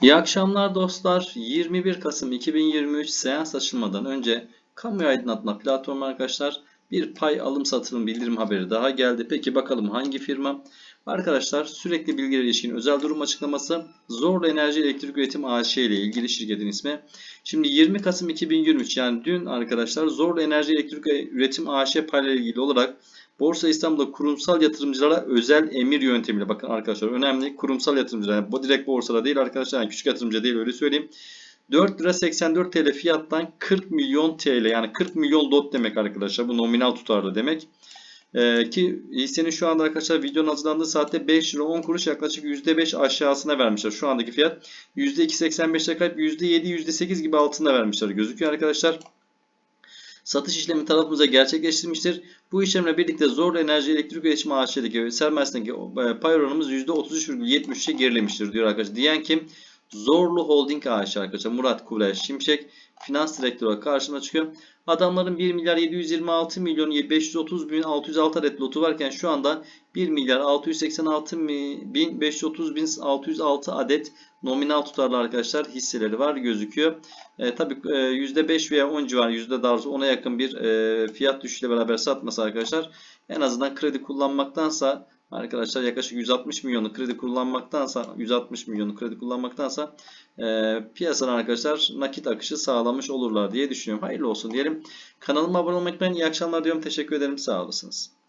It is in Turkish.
İyi akşamlar dostlar. 21 Kasım 2023 seans açılmadan önce kamu aydınlatma platformu arkadaşlar bir pay alım satım bildirim haberi daha geldi. Peki bakalım hangi firma? Arkadaşlar sürekli bilgiler ilişkin özel durum açıklaması Zorlu Enerji Elektrik Üretim AŞ ile ilgili şirketin ismi. Şimdi 20 Kasım 2023 yani dün arkadaşlar Zorlu Enerji Elektrik Üretim AŞ payla ilgili olarak Borsa İstanbul'da kurumsal yatırımcılara özel emir yöntemiyle bakın arkadaşlar önemli kurumsal yatırımcılar yani direkt borsada değil arkadaşlar yani küçük yatırımcı değil öyle söyleyeyim. 4 lira 84 TL fiyattan 40 milyon TL yani 40 milyon lot demek arkadaşlar bu nominal tutarlı demek. Ee, ki hissenin şu anda arkadaşlar videonun hazırlandığı saatte 5 lira 10 kuruş yaklaşık %5 aşağısına vermişler. Şu andaki fiyat %2.85'e kayıp %7 %8 gibi altında vermişler gözüküyor arkadaşlar satış işlemi tarafımıza gerçekleştirmiştir. Bu işlemle birlikte Zorlu Enerji Elektrik Üretimi AŞ'deki sermayesindeki e, pay oranımız %33,73'e gerilemiştir diyor arkadaşlar. Diyen kim? Zorlu Holding AŞ arkadaşlar. Murat Kubilay Şimşek finans direktörü olarak çıkıyor. Adamların 1 milyar 726 milyon 530 bin 606 adet lotu varken şu anda 1 milyar 686 bin 530 bin 606 adet nominal tutarlı arkadaşlar hisseleri var gözüküyor. E, tabii e, %5 veya 10 civarı yüzde daha ona yakın bir e, fiyat düşüşüyle beraber satması arkadaşlar en azından kredi kullanmaktansa arkadaşlar yaklaşık 160 milyonu kredi kullanmaktansa 160 milyonu kredi kullanmaktansa e, piyasadan arkadaşlar nakit akışı sağlamış olurlar diye düşünüyorum. Hayırlı olsun diyelim. Kanalıma abone olmayı unutmayın. İyi akşamlar diyorum. Teşekkür ederim. Sağ olasınız.